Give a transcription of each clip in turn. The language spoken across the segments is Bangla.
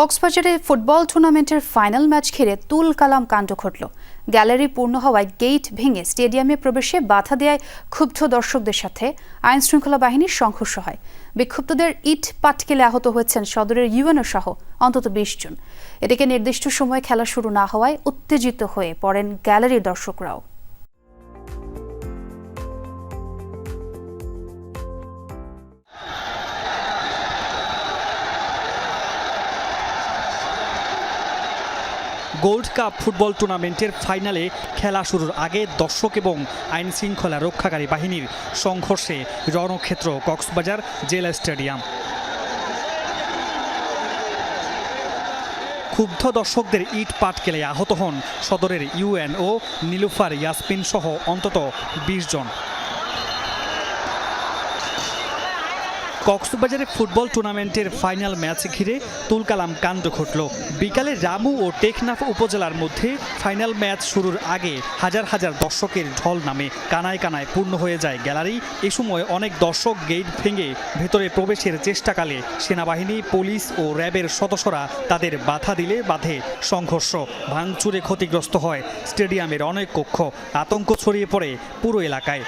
কক্সবাজারে ফুটবল টুর্নামেন্টের ফাইনাল ম্যাচ ঘিরে তুল কালাম কাণ্ড ঘটল। গ্যালারি পূর্ণ হওয়ায় গেট ভেঙে স্টেডিয়ামে প্রবেশে বাধা দেয় ক্ষুব্ধ দর্শকদের সাথে। আইন শৃঙ্খলা বাহিনীর সংঘর্ষ হয়। বিক্ষুব্ধদের ইট পাটকেলে আহত হয়েছেন সদরের ইউএনও সহ অন্তত বিশ জন। এদিকে নির্দিষ্ট সময়ে খেলা শুরু না হওয়ায় উত্তেজিত হয়ে পড়েন গ্যালারির দর্শকরাও। গোল্ড কাপ ফুটবল টুর্নামেন্টের ফাইনালে খেলা শুরুর আগে দর্শক এবং আইন শৃঙ্খলা রক্ষাকারী বাহিনীর সংঘর্ষে রণক্ষেত্র, কক্সবাজার জেলা স্টেডিয়াম। ক্ষুব্ধ দর্শকদের ইট পাটকেলে আহত হন সদরের ইউএন ও নীলুফার ইয়াসমিন সহ অন্তত বিশ জন। কক্সবাজারে ফুটবল টুর্নামেন্টের ফাইনাল ম্যাচ ঘিরে তুলকালাম কাণ্ড ঘটল। বিকালে রামু ও টেকনাফ উপজেলার মধ্যে ফাইনাল ম্যাচ শুরুর আগে হাজার হাজার দর্শকের ঢল নামে কানায় কানায় পূর্ণ হয়ে যায় গ্যালারি। এ সময় অনেক দর্শক গেট ভেঙে ভেতরে প্রবেশের চেষ্টাকালে সেনাবাহিনী, পুলিশ ও র্যাবের সদস্যরা তাদের বাধা দিলে বাধে সংঘর্ষ, ভাঙচুরে ক্ষতিগ্রস্ত হয়। স্টেডিয়ামের অনেক কক্ষ আতঙ্ক ছড়িয়ে পড়ে পুরো এলাকায়।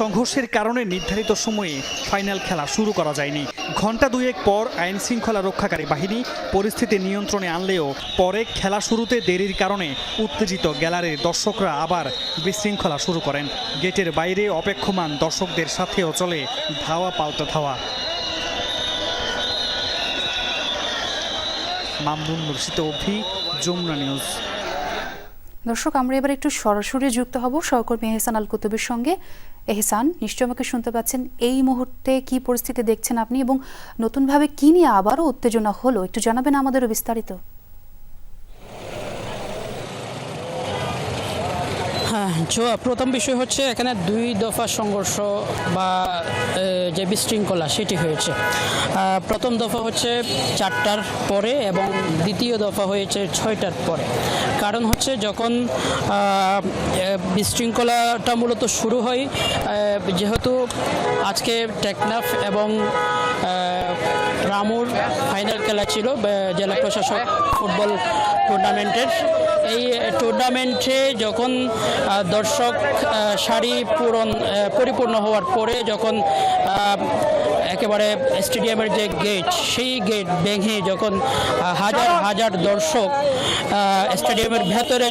সংঘর্ষের কারণে নির্ধারিত সময়ে ফাইনাল খেলা শুরু করা যায়নি। ঘণ্টা দুয়েক পর আইন শৃঙ্খলা রক্ষাকারী বাহিনী পরিস্থিতি নিয়ন্ত্রণে আনলেও পরে খেলা শুরুতে দেরির কারণে উত্তেজিত গ্যালারির দর্শকরা আবার বিশৃঙ্খলা শুরু করেন। গেটের বাইরে অপেক্ষমান দর্শকদের সাথেও চলে ধাওয়া পাল্টা ধাওয়া। মামুন মুর্শিদ অভি, যমুনা নিউজ। দর্শক, আমরা এবার একটু সরাসরি যুক্ত হব। সহকর্মী এহসান আল কুতুবের সঙ্গে। এহসান নিশ্চয় আমাকে শুনতে পাচ্ছেন, এই মুহূর্তে কি পরিস্থিতি দেখছেন আপনি এবং নতুনভাবে কি নিয়ে আবারও উত্তেজনা হলো? একটু জানাবেন আমাদেরও বিস্তারিত হ্যাঁ জোয়া প্রথম বিষয় হচ্ছে এখানে দুই দফা সংঘর্ষ বা যে বিশৃঙ্খলা সেটি হয়েছে। প্রথম দফা হচ্ছে চারটার পরে এবং দ্বিতীয় দফা হয়েছে ছয়টার পরে। কারণ হচ্ছে যখন বিশৃঙ্খলাটা মূলত শুরু হয় যেহেতু আজকে টেকনাফ এবং রামুর ফাইনাল খেলা ছিল জেলা প্রশাসক ফুটবল টুর্নামেন্টের এই টুর্নামেন্টে যখন দর্শক সারি পূরণ পরিপূর্ণ হওয়ার পরে যখন একেবারে স্টেডিয়ামের যে গেট সেই গেট ভেঙে যখন হাজার হাজার দর্শক স্টেডিয়ামের ভেতরে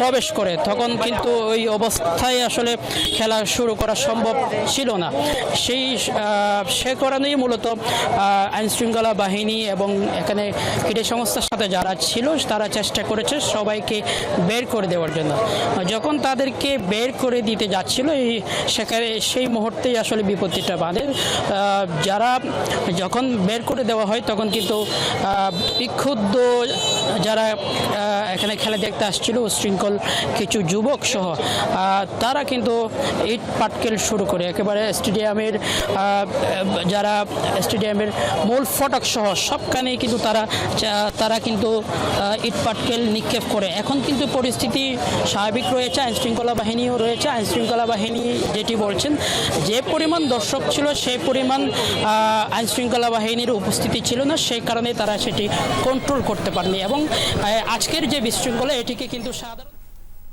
প্রবেশ করে, তখন কিন্তু ওই অবস্থায় আসলে খেলা শুরু করা সম্ভব ছিল না। সেই সে কারণেই মূলত আইন শৃঙ্খলা বাহিনী এবং এখানে ক্রীড়া সংস্থার সাথে যারা ছিল, তারা চেষ্টা করেছে সবাইকে বের করে দেওয়ার জন্য। যখন তাদেরকে বের করে দিতে যাচ্ছিল, এই সেখানে সেই মুহূর্তেই আসলে বিপত্তিটা বাঁধে। যারা যখন বের করে দেওয়া হয়, তখন কিন্তু বিক্ষুব্ধ যারা এখানে খেলা দেখতে আসছিল শৃঙ্খল কিছু যুবক সহ তারা কিন্তু ইট পাটকেল শুরু করে। একেবারে স্টেডিয়ামের যারা স্টেডিয়ামের মূল ফটক সহ সবখানেই কিন্তু তারা তারা কিন্তু আহ, ইট পাটকেল নিক্ষেপ করে। এখন কিন্তু পরিস্থিতি স্বাভাবিক রয়েছে আইন শৃঙ্খলা বাহিনীও রয়েছে। আইন শৃঙ্খলা বাহিনী যেটি বলছেন যে পরিমাণ দর্শক ছিল সেই পরিমাণ আহ, আইন শৃঙ্খলা বাহিনীর উপস্থিতি ছিল না সেই কারণে তারা সেটি কন্ট্রোল করতে পারেনি। এবং আজকের যে বিশৃঙ্খলা এটিকে কিন্তু সাধারণ